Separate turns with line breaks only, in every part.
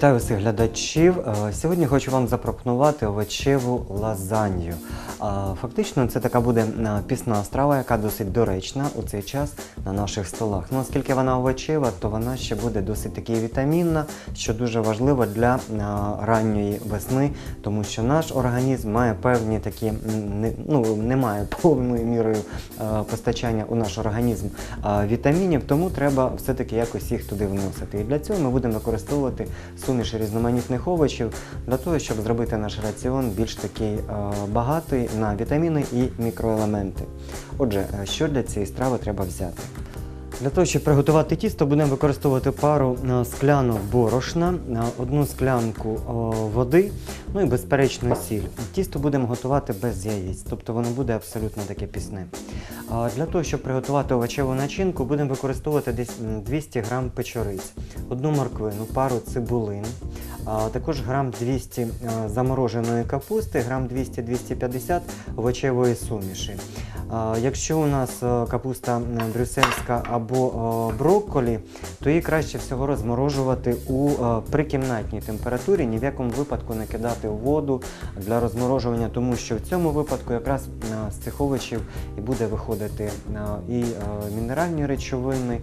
Вітаю всіх глядачів. Е, Сьогодні хочу вам запропонувати овочеву лазанью. Е, Фактично, це така буде е, пісна страва, яка досить доречна у цей час на наших столах. Ну, оскільки вона овочева, то вона ще буде досить таки вітамінна, що дуже важливо для ранньої весни, тому що наш організм має певні такі, ну, немає повною мірою постачання у наш організм вітамінів, тому треба все-таки якось їх туди вносити. І для цього ми будемо використовувати суміш різноманітних овочів для того, щоб зробити наш раціон більш такий е, багатий на вітаміни і мікроелементи. Отже, е, що для цієї страви треба взяти? Для того, щоб приготувати тісто, будемо використовувати пару е, склянок борошна, е, одну склянку води, ну і безперечно сіль. Тісто будемо готувати без яєць, тобто воно буде абсолютно таке пісне. Для того, щоб приготувати овочеву начинку, будемо використовувати десь 200 г печориць, одну морквину, пару цибулин, також грам 200 е, замороженої капусти, грам 200-250 овочевої суміші. Якщо у нас е, капуста брюссельська або е, брокколі, то її краще всього розморожувати у прикімнатній температурі, ні в якому випадку не кидати у воду для розморожування, тому що в цьому випадку якраз з цих овочів буде виходити і мінеральні речовини,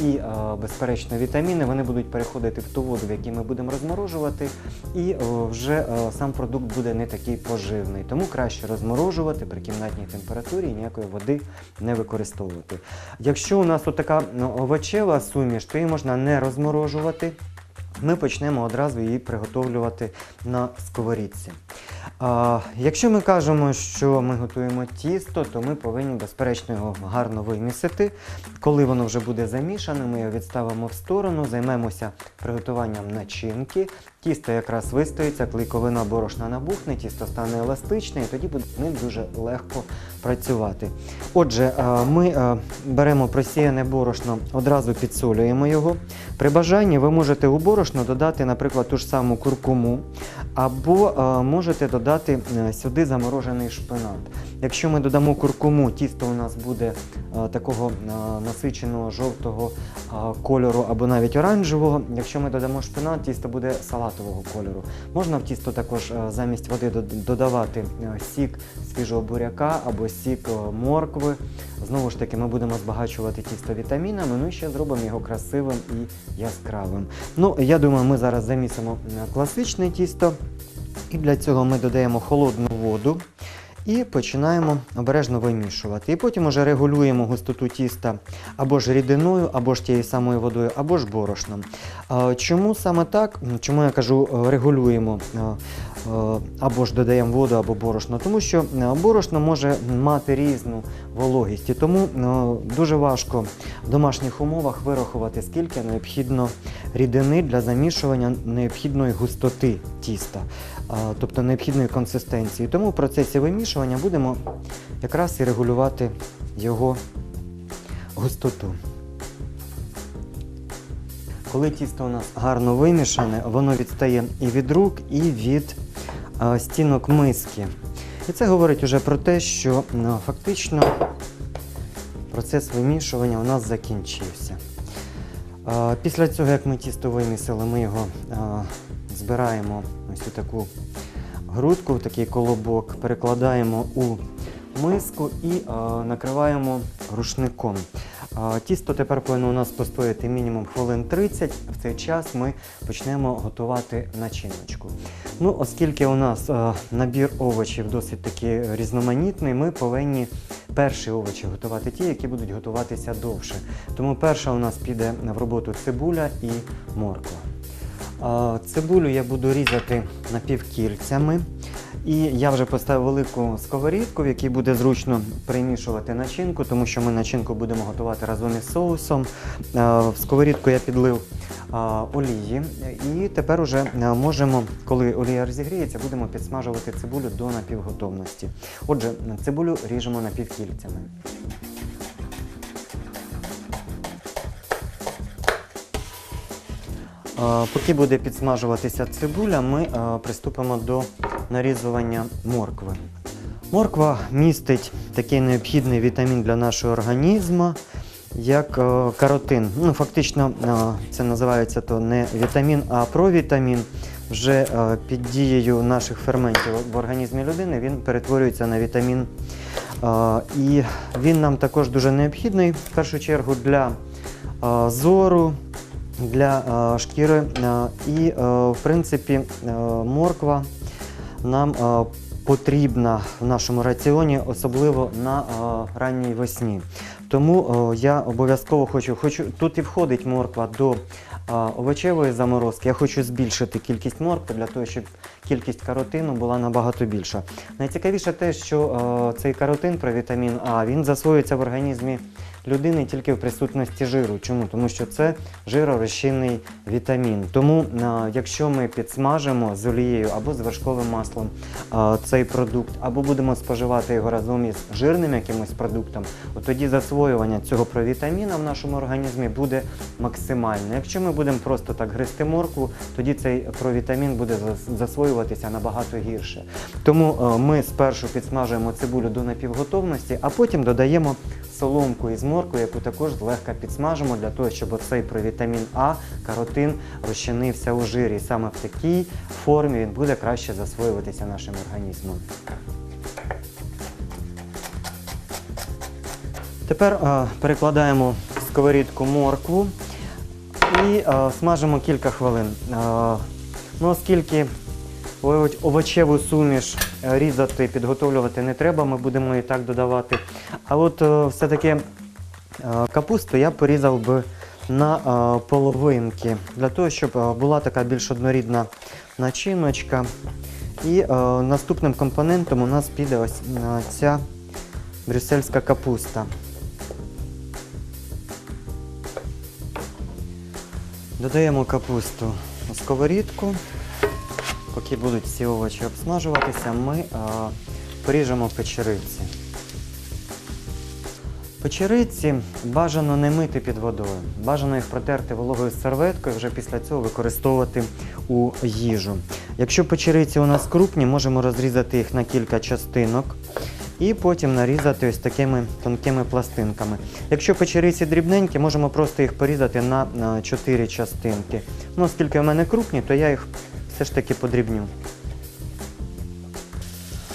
і е, безперечно вітаміни. Вони будуть переходити в ту воду, в якій ми будемо розморожувати, і е, вже е, сам продукт буде не такий поживний. Тому краще розморожувати при кімнатній температурі і ніякої води не використовувати. Якщо у нас отака овочева суміш, то її можна не розморожувати. Ми почнемо одразу її приготовлювати на сковорідці. А, якщо ми кажемо, що ми готуємо тісто, то ми повинні, безперечно, його гарно вимісити. Коли воно вже буде замішане, ми його відставимо в сторону, займемося приготуванням начинки. Тісто якраз вистоїться, клейковина борошна набухне, тісто стане еластичне, і тоді буде ним дуже легко працювати. Отже, ми беремо просіяне борошно, одразу підсолюємо його. При бажанні ви можете у борошно додати, наприклад, ту ж саму куркуму, або е, можете додати е, сюди заморожений шпинат. Якщо ми додамо куркуму, тісто у нас буде е, такого е, насиченого жовтого е, кольору або навіть оранжевого. Якщо ми додамо шпинат, тісто буде салатового кольору. Можна в тісто також замість води додавати сік свіжого буряка або сік моркви. Знову ж таки, ми будемо збагачувати тісто вітамінами, ну і ще зробимо його красивим і яскравим. Ну, я думаю, ми зараз замісимо класичне тісто. І для цього ми додаємо холодну воду і починаємо обережно вимішувати. І потім уже регулюємо густоту тіста або ж рідиною, або ж тією самою водою, або ж борошном. Чому саме так? Чому я кажу е, регулюємо е, е, або ж додаємо воду, або борошно? Тому що борошно може мати різну вологість, і тому дуже важко в домашніх умовах вирахувати, скільки необхідно рідини для замішування необхідної густоти тіста, тобто необхідної консистенції. Тому в процесі вимішування будемо якраз і регулювати його густоту. Коли тісто у нас гарно вимішане, воно відстає і від рук, і від е, стінок миски. І це говорить уже про те, що фактично процес вимішування у нас закінчився. Е, Після цього, як ми тісто вимісили, ми його е, збираємо ось у таку грудку, в такий колобок, перекладаємо у миску і е, накриваємо рушником. Е, Тісто тепер повинно у нас постояти мінімум хвилин 30. В цей час ми почнемо готувати начиночку. Ну, оскільки у нас е, набір овочів досить таки різноманітний, ми повинні перші овочі готувати ті, які будуть готуватися довше. Тому перша у нас піде в роботу цибуля і морква. Цибулю я буду різати напівкільцями. І я вже поставив велику сковорідку, в якій буде зручно примішувати начинку, тому що ми начинку будемо готувати разом із соусом. В сковорідку я підлив олії. І тепер уже можемо, коли олія розігріється, будемо підсмажувати цибулю до напівготовності. Отже, цибулю ріжемо напівкільцями. Поки буде підсмажуватися цибуля, ми приступимо до нарізування моркви. Морква містить такий необхідний вітамін для нашого організму, як каротин. Ну, фактично, це називається то не вітамін, а провітамін. Вже під дією наших ферментів в організмі людини він перетворюється на вітамін. І він нам також дуже необхідний в першу чергу для зору, для е, шкіри. Е, І, е, в принципі, морква нам потрібна в нашому раціоні, особливо на ранній весні. Тому я обов'язково хочу, хочу, тут і входить морква до овочевої заморозки. Я хочу збільшити кількість моркви для того, щоб кількість каротину була набагато більша. Найцікавіше те, що цей каротин про вітамін А він засвоюється в організмі людини тільки в присутності жиру. Чому? Тому що це жиророзчинний вітамін. Тому, е, якщо ми підсмажимо з олією або з вершковим маслом е, цей продукт, або будемо споживати його разом із жирним якимось продуктом, от тоді засвоювання цього провітаміна в нашому організмі буде максимальне. Якщо ми будемо просто так гристи моркву, тоді цей провітамін буде засвоюватися набагато гірше. Тому е, ми спершу підсмажуємо цибулю до напівготовності, а потім додаємо соломку із моркви, яку також злегка підсмажимо для того, щоб оцей провітамін А, каротин розчинився у жирі. Саме в такій формі він буде краще засвоюватися нашим організмом. Тепер е, перекладаємо в сковорідку моркву і е, смажимо кілька хвилин. Е, ну, оскільки овочеву суміш різати, підготовлювати не треба, ми будемо і так додавати. А от е, все-таки е, капусту я порізав би на е, половинки, для того, щоб була така більш однорідна начиночка. І наступним компонентом у нас піде ось ця брюссельська капуста. Додаємо капусту у сковорідку. Поки будуть всі овочі обсмажуватися, ми поріжемо печериці. Печериці бажано не мити під водою. Бажано їх протерти вологою серветкою, вже після цього використовувати у їжу. Якщо печериці у нас крупні, можемо розрізати їх на кілька частинок і потім нарізати ось такими тонкими пластинками. Якщо печериці дрібненькі, можемо просто їх порізати на, на 4 частинки. Ну, оскільки в мене крупні, то я їх все ж таки подрібню.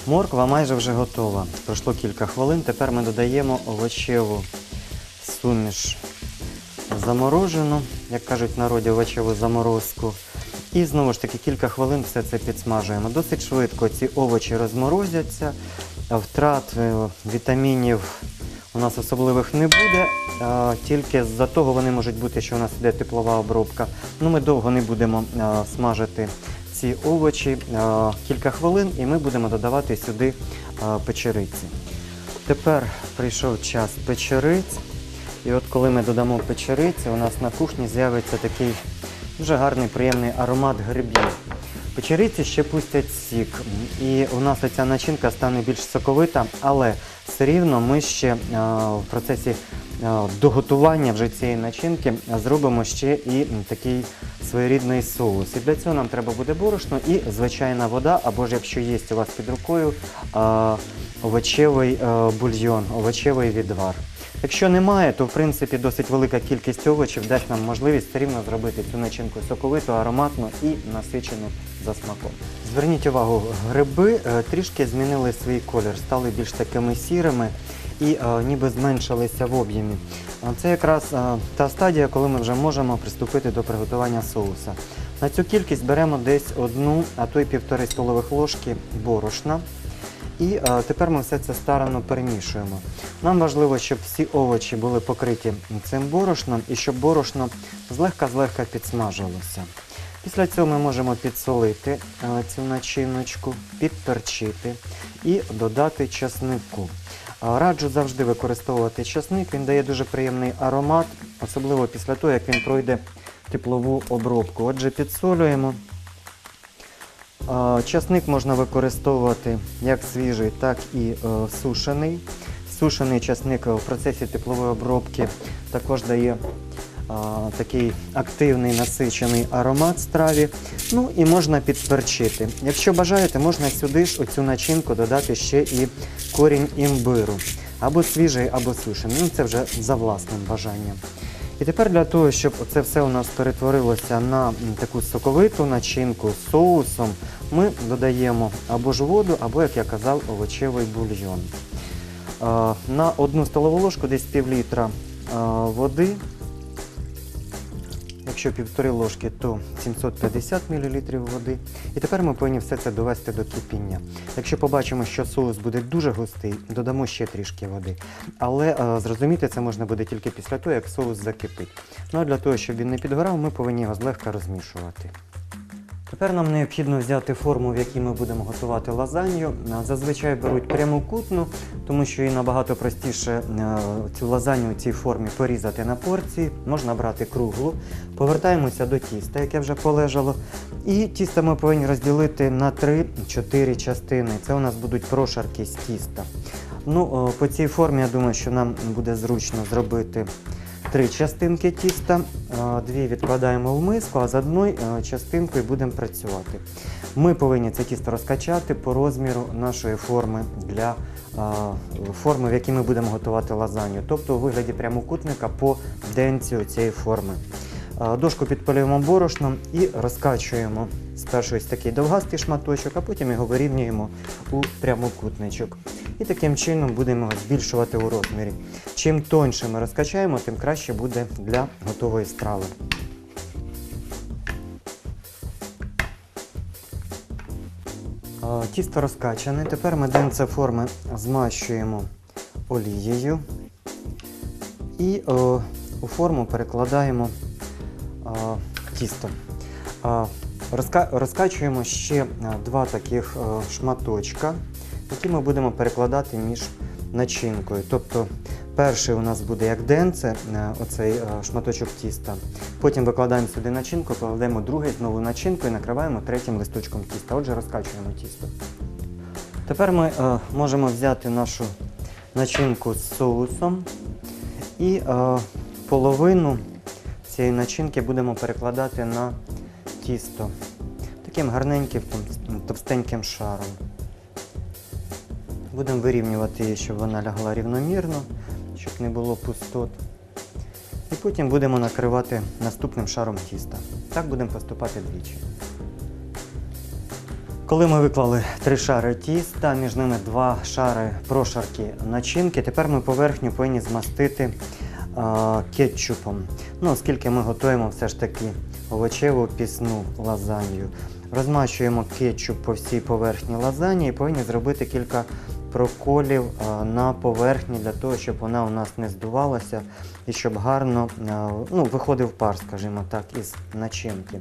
Морква майже вже готова. Пройшло кілька хвилин. Тепер ми додаємо овочеву суміш заморожену, як кажуть в народі, овочеву заморозку. І знову ж таки кілька хвилин все це підсмажуємо. Досить швидко ці овочі розморозяться, втрат е, вітамінів у нас особливих не буде, тільки з-за того вони можуть бути, що у нас йде теплова обробка. Ну, ми довго не будемо смажити ці овочі кілька хвилин, і ми будемо додавати сюди печериці. Тепер прийшов час печериць. І от коли ми додамо печериці, у нас на кухні з'явиться такий дуже гарний, приємний аромат грибів. Печериці ще пустять сік, і у нас ця начинка стане більш соковита, але все рівно ми ще в процесі доготування вже цієї начинки зробимо ще і такий своєрідний соус. І для цього нам треба буде борошно і звичайна вода, або ж якщо є у вас під рукою овочевий бульйон, овочевий відвар. Якщо немає, то в принципі досить велика кількість овочів дасть нам можливість все рівно зробити цю начинку соковиту, ароматну і насичену за смаком. Зверніть увагу, гриби е, трішки змінили свій колір, стали більш такими сірими і е, ніби зменшилися в об'ємі. Це якраз е, та стадія, коли ми вже можемо приступити до приготування соуса. На цю кількість беремо десь одну, а то й півтори столових ложки борошна. І е, тепер ми все це старанно перемішуємо. Нам важливо, щоб всі овочі були покриті цим борошном і щоб борошно злегка-злегка підсмажилося. Після цього ми можемо підсолити е, цю начиночку, підперчити і додати часнику. Е, Раджу завжди використовувати часник, він дає дуже приємний аромат, особливо після того, як він пройде теплову обробку. Отже, підсолюємо. Часник можна використовувати як свіжий, так і е, сушений. Сушений часник в процесі теплової обробки також дає такий активний насичений аромат страві. Ну і можна підперчити. Якщо бажаєте, можна сюди ж у цю начинку додати ще і корінь імбиру. або свіжий, або сушений. Ну, це вже за власним бажанням. І тепер для того, щоб це все у нас перетворилося на таку соковиту начинку з соусом, ми додаємо або ж воду, або, як я казав, овочевий бульйон. Е, На одну столову ложку десь пів літра е, води. Якщо півтори ложки, то 750 мл води. І тепер ми повинні все це довести до кипіння. Якщо побачимо, що соус буде дуже густий, додамо ще трішки води. Але е, зрозуміти це можна буде тільки після того, як соус закипить. Ну а для того, щоб він не підгорав, ми повинні його злегка розмішувати. Тепер нам необхідно взяти форму, в якій ми будемо готувати лазанью. Зазвичай беруть прямокутну, тому що її набагато простіше е, цю лазанью у цій формі порізати на порції. Можна брати круглу. Повертаємося до тіста, яке вже полежало. І тісто ми повинні розділити на 3-4 частини. Це у нас будуть прошарки з тіста. Ну, по цій формі я думаю, що нам буде зручно зробити три частинки тіста, е, дві відкладаємо в миску, а з одною е, частинкою будемо працювати. Ми повинні це тісто розкачати по розміру нашої форми для е, форми, в якій ми будемо готувати лазанью, тобто у вигляді прямокутника по денці цієї форми. Дошку підпалюємо борошном і розкачуємо спершу ось такий довгастий шматочок, а потім його вирівнюємо у прямокутничок. І таким чином будемо збільшувати у розмірі. Чим тоньше ми розкачаємо, тим краще буде для готової страви. Тісто розкачане. Тепер ми денце форми змащуємо олією і е, у форму перекладаємо е, тісто. Розка- розкачуємо ще е, два таких е, шматочка, які ми будемо перекладати між начинкою. Тобто перший у нас буде як денце, е, оцей е, шматочок тіста. Потім викладаємо сюди начинку, кладемо другий знову начинку і накриваємо третім листочком тіста. Отже, розкачуємо тісто. Тепер ми е, можемо взяти нашу начинку з соусом і е, половину цієї начинки будемо перекладати на тісто таким гарненьким товстеньким шаром. Будемо вирівнювати її, щоб вона лягла рівномірно, щоб не було пустот. І потім будемо накривати наступним шаром тіста. Так будемо поступати двічі. Коли ми виклали три шари тіста, між ними два шари прошарки начинки, тепер ми поверхню повинні змастити а, кетчупом. Ну, оскільки ми готуємо все ж таки овочеву пісну лазанью. Розмащуємо кетчуп по всій поверхні лазані і повинні зробити кілька проколів на поверхні для того, щоб вона у нас не здувалася і щоб гарно ну, виходив пар, скажімо так, із начинки.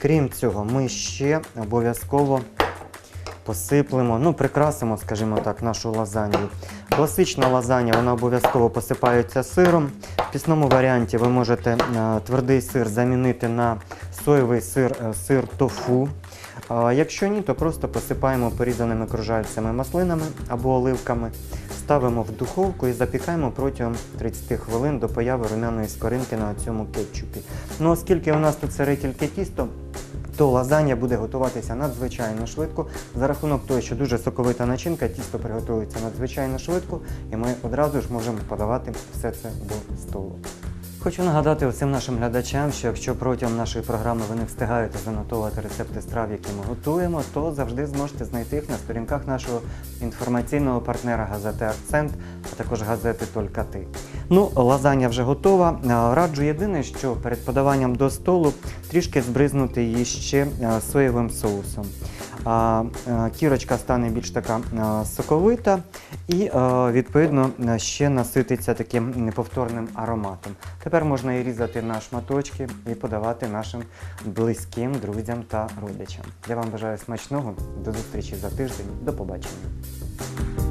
Крім цього, ми ще обов'язково посиплемо, ну, прикрасимо, скажімо так, нашу лазанью. Класична лазанья, вона обов'язково посипається сиром. В пісному варіанті ви можете е, твердий сир замінити на соєвий сир, е, сир тофу. Якщо ні, то просто посипаємо порізаними кружальцями маслинами або оливками, ставимо в духовку і запікаємо протягом 30 хвилин до появи румяної скоринки на цьому кетчупі. Ну, оскільки у нас тут сире тільки тісто, то лазанья буде готуватися надзвичайно швидко. За рахунок того, що дуже соковита начинка, тісто приготується надзвичайно швидко, і ми одразу ж можемо подавати все це до столу. Хочу нагадати усім нашим глядачам, що якщо протягом нашої програми ви не встигаєте занотовувати рецепти страв, які ми готуємо, то завжди зможете знайти їх на сторінках нашого інформаційного партнера газети Акцент, а також газети Толька ти. Ну, лазанья вже готова. Раджу єдине, що перед подаванням до столу трішки збризнути її ще соєвим соусом. А, Кірочка стане більш така соковита і, відповідно, ще насититься таким неповторним ароматом. Тепер можна її різати на шматочки і подавати нашим близьким друзям та родичам. Я вам бажаю смачного. До зустрічі за тиждень. До побачення.